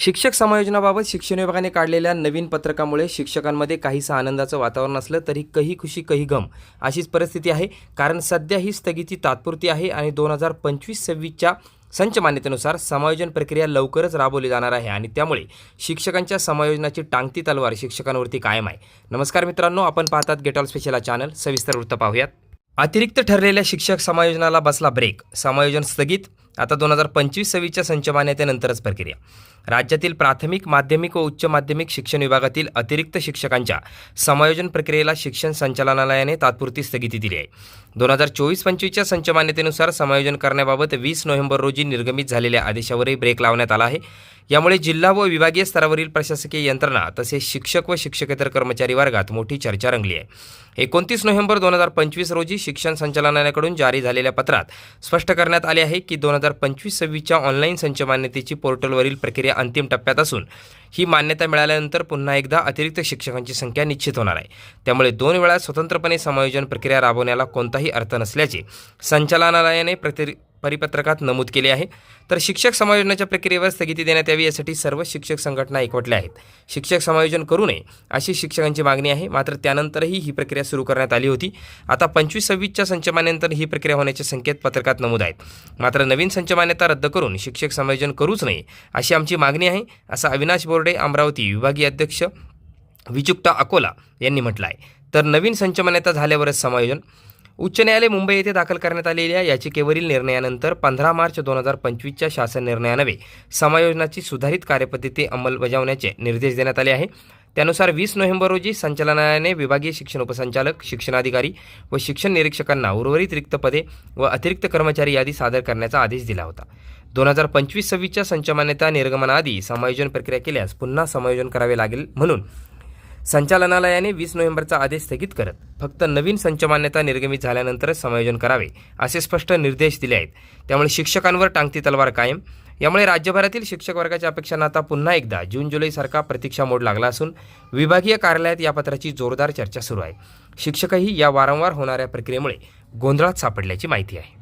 शिक्षक समायोजनाबाबत शिक्षण विभागाने काढलेल्या नवीन पत्रकामुळे शिक्षकांमध्ये काहीसं आनंदाचं वातावरण असलं तरी कही खुशी कही गम अशीच परिस्थिती आहे. कारण सध्या ही स्थगिती तात्पुरती आहे आणि दोन हजार पंचवीस सव्वीसच्या संच मान्यतेनुसार समायोजन प्रक्रिया लवकरच राबवली जाणार आहे आणि त्यामुळे शिक्षकांच्या समायोजनाची टांगती तलवार शिक्षकांवरती कायम आहे. नमस्कार मित्रांनो आपण पाहतात गेट ऑल स्पेशल चॅनल सविस्तर वृत्त पाहूयात. अतिरिक्त ठरलेल्या शिक्षक समायोजनाला बसला ब्रेक समायोजन स्थगित. आता दोन हजार पंचवीस सव्वीसच्या संच मान्यतेनंतरच प्रक्रिया. राज्यातील प्राथमिक माध्यमिक व उच्च माध्यमिक शिक्षण विभागातील अतिरिक्त शिक्षकांच्या समायोजन प्रक्रियेला शिक्षण संचालनालयाने तात्पुरती स्थगिती दिली आहे. दोन हजार चोवीस पंचवीसच्या संच मान्यतेनुसार समायोजन करण्याबाबत वीस नोव्हेंबर रोजी निर्गमित झालेल्या आदेशावरही ब्रेक लावण्यात आला आहे. यामुळे जिल्हा व विभागीय स्तरावरील प्रशासकीय यंत्रणा तसेच शिक्षक व शिक्षकेतर कर्मचारी वर्गात मोठी चर्चा रंगली आहे. एकोणतीस नोव्हेंबर दोन हजार पंचवीस रोजी शिक्षण संचालनालयाकडून जारी झालेल्या पत्रात स्पष्ट करण्यात आले आहे की दोन हजार पंचवीस सव्वीसच्या ऑनलाईन संच मान्यतेची पोर्टलवरील प्रक्रिया अंतिम टप्प्यात असून ही मान्यता मिळाल्यानंतर पुन्हा एकदा अतिरिक्त शिक्षकांची संख्या निश्चित होणार आहे. त्यामुळे दोन वेळा स्वतंत्रपणे समायोजन प्रक्रिया राबवण्याला कोणताही अर्थ नसल्याचे संचालनालयाने प्रति परिपत्रकात नमूद केले आहे. तर शिक्षक समायोजनाच्या प्रक्रियेवर स्थगिती देण्यात यावी यासाठी सर्व शिक्षक संघटना एकवटल्या आहेत. शिक्षक समायोजन करू नये अशी शिक्षकांची मागणी आहे. मात्र त्यानंतरही ही प्रक्रिया सुरू करण्यात आली होती. आता पंचवीस सव्वीसच्या संचमान्यानंतर ही प्रक्रिया होण्याचे संकेत पत्रकात नमूद आहेत. मात्र नवीन संचमान्यता रद्द करून शिक्षक समायोजन करूच नये अशी आमची मागणी आहे असं अविनाश बोर्डे अमरावती विभागीय अध्यक्ष विचुक्ता अकोला यांनी म्हटलं आहे तर नवीन संचमान्यता झाल्यावरच समायोजन उच्च न्यायालय मुंबई येथे दाखल करण्यात आलेल्या याचिकेवरील निर्णयानंतर पंधरा मार्च दोन हजार पंचवीसच्या शासन निर्णयानवे समायोजनाची सुधारित कार्यपद्धती अंमलबजावण्याचे निर्देश देण्यात आले आहे. त्यानुसार वीस नोव्हेंबर रोजी संचालनालयाने विभागीय शिक्षण उपसंचालक शिक्षणाधिकारी व शिक्षण निरीक्षकांना उर्वरित रिक्त पदे व अतिरिक्त कर्मचारी यादी सादर करण्याचा आदेश दिला होता. दोन हजार पंचवीस सव्वीसच्या संचमान्यता निर्गमनाआधी समायोजन प्रक्रिया केल्यास पुन्हा समायोजन करावे लागेल म्हणून संचालनालयाने वीस नोव्हेंबरचा आदेश स्थगित करत फक्त नवीन संचमान्यता निर्गमित झाल्यानंतरच समायोजन करावे असे स्पष्ट निर्देश दिले आहेत. त्यामुळे शिक्षकांवर टांगती तलवार कायम. यामुळे राज्यभरातील शिक्षक वर्गाच्या अपेक्षांना आता पुन्हा एकदा जून जुलैसारखा प्रतीक्षा मोड लागला असून विभागीय कार्यालयात या पत्राची जोरदार चर्चा सुरू आहे. शिक्षकही या वारंवार होणाऱ्या प्रक्रियेमुळे गोंधळात सापडल्याची माहिती आहे.